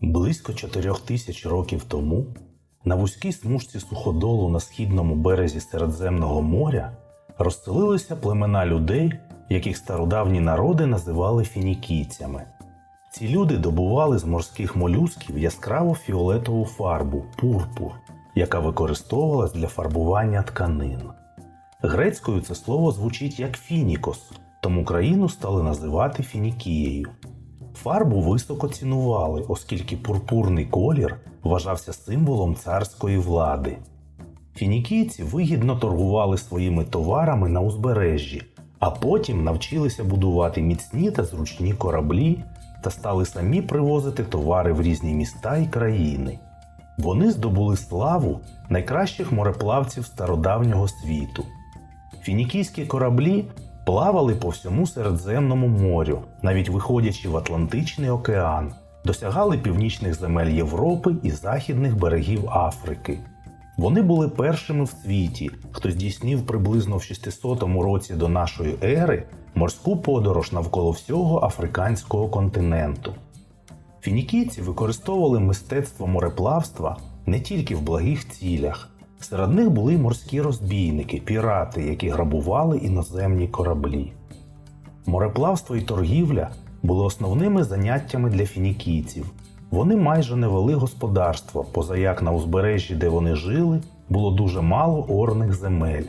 Близько чотирьох тисяч років тому на вузькій смужці суходолу на східному березі Середземного моря розселилися племена людей, яких стародавні народи називали фінікійцями. Ці люди добували з морських молюсків яскраво фіолетову фарбу пурпур, яка використовувалась для фарбування тканин. Грецькою це слово звучить як фінікос, тому країну стали називати Фінікією. Фарбу високо цінували, оскільки пурпурний колір вважався символом царської влади. Фінікійці вигідно торгували своїми товарами на узбережжі, а потім навчилися будувати міцні та зручні кораблі та стали самі привозити товари в різні міста і країни. Вони здобули славу найкращих мореплавців стародавнього світу. Фінікійські кораблі плавали по всьому Середземному морю, навіть виходячи в Атлантичний океан, досягали північних земель Європи і західних берегів Африки. Вони були першими в світі, хто здійснив приблизно в 600 році до нашої ери морську подорож навколо всього африканського континенту. Фінікійці використовували мистецтво мореплавства не тільки в благих цілях. Серед них були морські розбійники, пірати, які грабували іноземні кораблі. Мореплавство і торгівля були основними заняттями для фінікійців. Вони майже не вели господарство, позаяк на узбережжі, де вони жили, було дуже мало орних земель.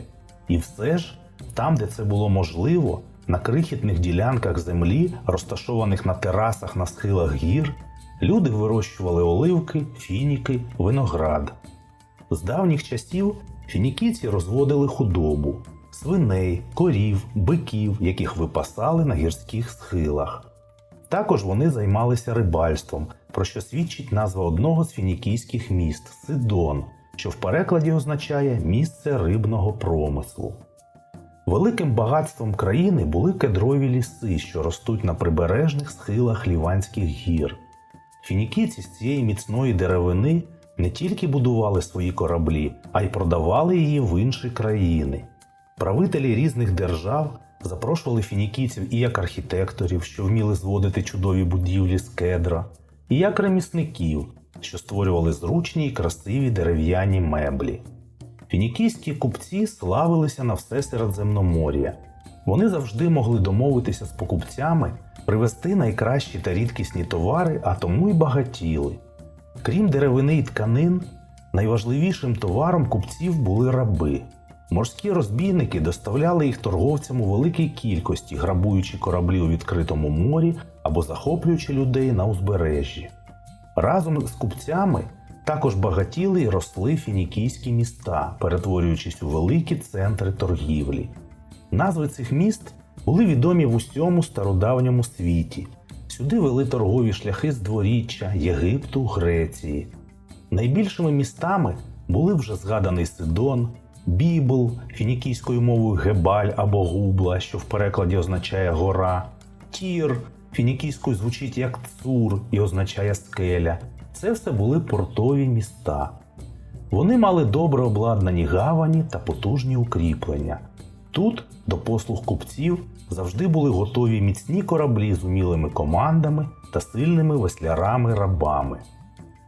І все ж, там, де це було можливо, на крихітних ділянках землі, розташованих на терасах на схилах гір, люди вирощували оливки, фініки, виноград. З давніх часів фінікійці розводили худобу, свиней, корів, биків, яких випасали на гірських схилах. Також вони займалися рибальством, про що свідчить назва одного з фінікійських міст Сидон, що в перекладі означає місце рибного промислу. Великим багатством країни були кедрові ліси, що ростуть на прибережних схилах Ліванських гір. Фінікійці з цієї міцної деревини не тільки будували свої кораблі, а й продавали її в інші країни. Правителі різних держав запрошували фінікійців і як архітекторів, що вміли зводити чудові будівлі з кедра, і як ремісників, що створювали зручні і красиві дерев'яні меблі. Фінікійські купці славилися на все Середземномор'я. Вони завжди могли домовитися з покупцями, привезти найкращі та рідкісні товари, а тому й багатіли. Крім деревини й тканин, найважливішим товаром купців були раби. Морські розбійники доставляли їх торговцям у великій кількості, грабуючи кораблі у відкритому морі або захоплюючи людей на узбережжі. Разом з купцями також багатіли й росли фінікійські міста, перетворюючись у великі центри торгівлі. Назви цих міст були відомі в усьому стародавньому світі. Сюди вели торгові шляхи з дворіччя, Єгипту, Греції. Найбільшими містами були вже згаданий Сидон, Бібл, фінікійською мовою Гебаль або Губла, що в перекладі означає гора, Тір, фінікійською звучить як Цур і означає скеля. Це все були портові міста. Вони мали добре обладнані гавані та потужні укріплення. Тут, до послуг купців, завжди були готові міцні кораблі з умілими командами та сильними веслярами-рабами.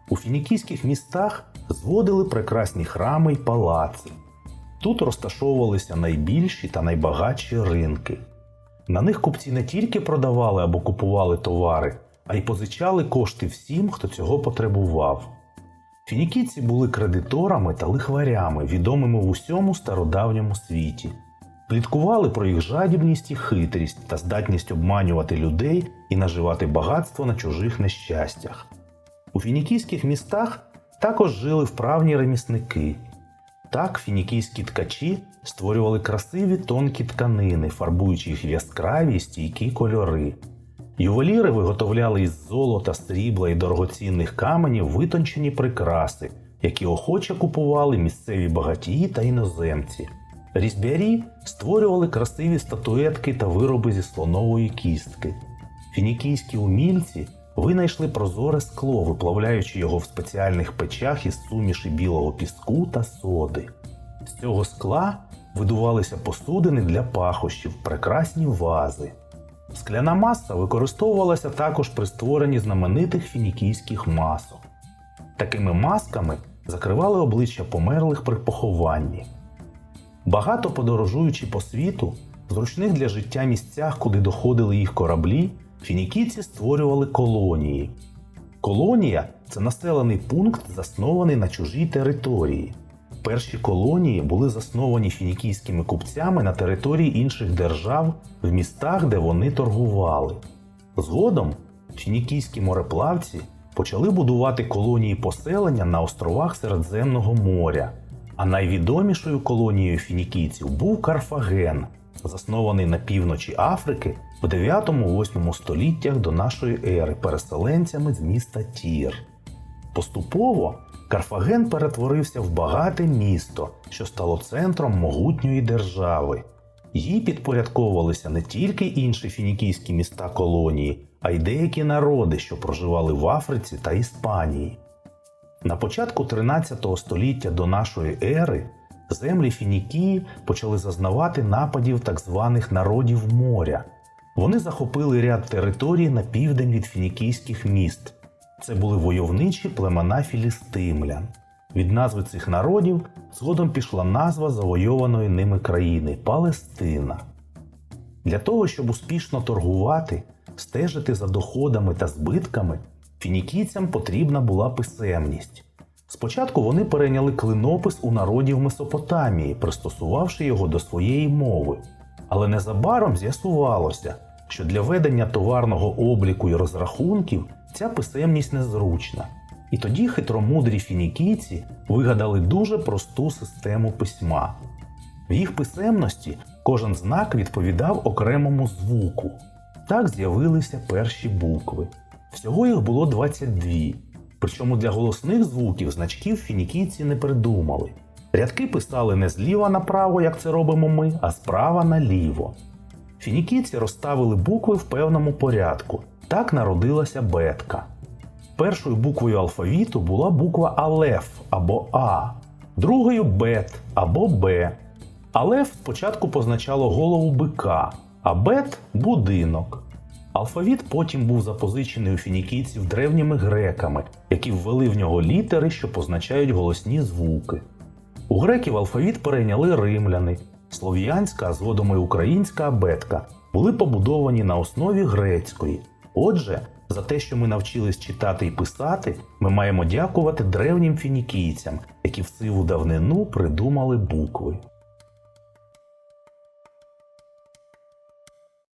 У фінікійських містах зводили прекрасні храми й палаци. Тут розташовувалися найбільші та найбагатші ринки. На них купці не тільки продавали або купували товари, а й позичали кошти всім, хто цього потребував. Фінікійці були кредиторами та лихварями, відомими в усьому стародавньому світі. Пліткували про їх жадібність і хитрість та здатність обманювати людей і наживати багатство на чужих нещастях. У фінікійських містах також жили вправні ремісники. Так фінікійські ткачі створювали красиві тонкі тканини, фарбуючи їх в яскраві стійкі кольори. Ювеліри виготовляли із золота, срібла і дорогоцінних каменів витончені прикраси, які охоче купували місцеві багатії та іноземці. Різьбярі створювали красиві статуетки та вироби зі слонової кістки. Фінікійські умільці винайшли прозоре скло, виплавляючи його в спеціальних печах із суміші білого піску та соди. З цього скла видувалися посудини для пахощів, прекрасні вази. Скляна маса використовувалася також при створенні знаменитих фінікійських масок. Такими масками закривали обличчя померлих при похованні. Багато подорожуючи по світу, в зручних для життя місцях, куди доходили їх кораблі, фінікійці створювали колонії. Колонія це населений пункт, заснований на чужій території. Перші колонії були засновані фінікійськими купцями на території інших держав в містах, де вони торгували. Згодом фінікійські мореплавці почали будувати колонії поселення на островах Середземного моря. А найвідомішою колонією фінікійців був Карфаген, заснований на півночі Африки в 9-8 століттях до нашої ери переселенцями з міста Тір. Поступово Карфаген перетворився в багате місто, що стало центром могутньої держави. Їй підпорядковувалися не тільки інші фінікійські міста колонії, а й деякі народи, що проживали в Африці та Іспанії. На початку 13 століття до нашої ери землі Фінікії почали зазнавати нападів так званих народів моря. Вони захопили ряд територій на південь від фінікійських міст. Це були войовничі племена філістимлян. Від назви цих народів згодом пішла назва завойованої ними країни Палестина. Для того, щоб успішно торгувати, стежити за доходами та збитками, фінікійцям потрібна була писемність. Спочатку вони перейняли клинопис у народів Месопотамії, пристосувавши його до своєї мови. Але незабаром з'ясувалося, що для ведення товарного обліку і розрахунків ця писемність незручна. І тоді хитромудрі фінікійці вигадали дуже просту систему письма. В їх писемності кожен знак відповідав окремому звуку. Так з'явилися перші букви. Всього їх було 22. Причому для голосних звуків значків фінікійці не придумали. Рядки писали не зліва направо, як це робимо ми, а справа наліво. Фінікійці розставили букви в певному порядку. Так народилася бетка. Першою буквою алфавіту була буква Алеф або А, другою бет або Б. Алеф спочатку позначало голову бика, а бет будинок. Алфавіт потім був запозичений у фінікійців древніми греками, які ввели в нього літери, що позначають голосні звуки. У греків алфавіт перейняли римляни. Слов'янська, а згодом і українська абетка були побудовані на основі грецької. Отже, за те, що ми навчились читати і писати, ми маємо дякувати древнім фінікійцям, які в сиву давнину придумали букви.